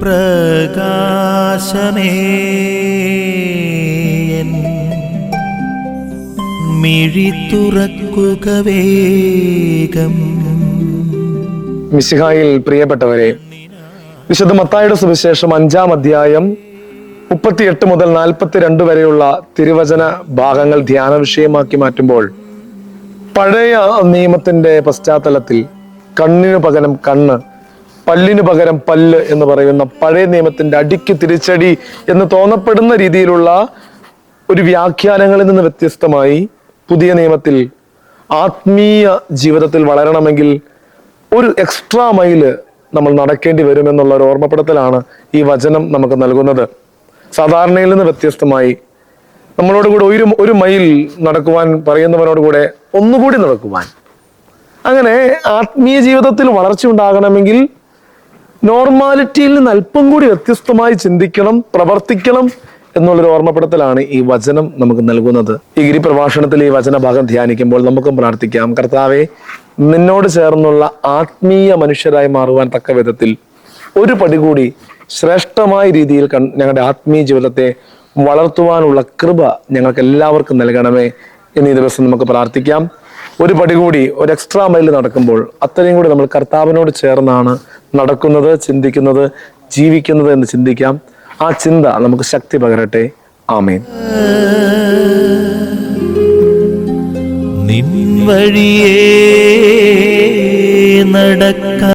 പ്രകാശമേ. മിഴി തുറക്കുക വേഗം. മിശിഹായിൽ പ്രിയപ്പെട്ടവരെ വിശുദ്ധ മത്തായുടെ സുവിശേഷം അഞ്ചാം അധ്യായം മുപ്പത്തിയെട്ട് മുതൽ നാൽപ്പത്തിരണ്ട് വരെയുള്ള തിരുവചന ഭാഗങ്ങൾ ധ്യാന വിഷയമാക്കി മാറ്റുമ്പോൾ പഴയ നിയമത്തിന്റെ പശ്ചാത്തലത്തിൽ കണ്ണിനു പകരം കണ്ണ് പല്ലിനു പകരം പല്ല് എന്ന് പറയുന്ന പഴയ നിയമത്തിന്റെ അടിക്ക് തിരിച്ചടി എന്ന് തോന്നപ്പെടുന്ന രീതിയിലുള്ള ഒരു വ്യാഖ്യാനങ്ങളിൽ നിന്ന് വ്യത്യസ്തമായി പുതിയ നിയമത്തിൽ ആത്മീയ ജീവിതത്തിൽ വളരണമെങ്കിൽ ഒരു എക്സ്ട്രാ മൈൽ നമ്മൾ നടക്കേണ്ടി വരുമെന്നുള്ള ഒരു ഓർമ്മപ്പെടുത്തലാണ് ഈ വചനം നമുക്ക് നൽകുന്നത്. സാധാരണയിൽ നിന്ന് വ്യത്യസ്തമായി നമ്മളോട് കൂടെ ഒരു ഒരു മൈൽ നടക്കുവാൻ പറയുന്നവനോട് കൂടെ ഒന്നുകൂടി നടക്കുവാൻ. അങ്ങനെ ആത്മീയ ജീവിതത്തിൽ വളർച്ച ഉണ്ടാകണമെങ്കിൽ നോർമാലിറ്റിയിൽ നിന്ന് അല്പം കൂടി വ്യത്യസ്തമായി ചിന്തിക്കണം പ്രവർത്തിക്കണം എന്നുള്ളൊരു ഓർമ്മപ്പെടുത്തലാണ് ഈ വചനം നമുക്ക് നൽകുന്നത്. ഈ ഗിരി ഗിരിപ്രഭാഷണത്തിൽ ഈ വചനഭാഗം ധ്യാനിക്കുമ്പോൾ നമുക്കും പ്രാർത്ഥിക്കാം. കർത്താവെ നിന്നോട് ചേർന്നുള്ള ആത്മീയ മനുഷ്യരായി മാറുവാൻ തക്ക വിധത്തിൽ ഒരു പടി കൂടി ശ്രേഷ്ഠമായ രീതിയിൽ ഞങ്ങളുടെ ആത്മീയ ജീവിതത്തെ വളർത്തുവാനുള്ള കൃപ ഞങ്ങൾക്ക് എല്ലാവർക്കും നൽകണമേ. എന്നീ ദിവസം നമുക്ക് പ്രാർത്ഥിക്കാം. ഒരു പടി കൂടി ഒരു എക്സ്ട്രാ മൈൽ നടക്കുമ്പോൾ അത്രയും കൂടി നമ്മൾ കർത്താവിനോട് ചേർന്നാണ് നടക്കുന്നത് ചിന്തിക്കുന്നത് ജീവിക്കുന്നത് എന്ന് ചിന്തിക്കാം. ആ ചിന്ത നമുക്ക് ശക്തി പകരട്ടെ. ആമേൻ. നിൻ നടക്ക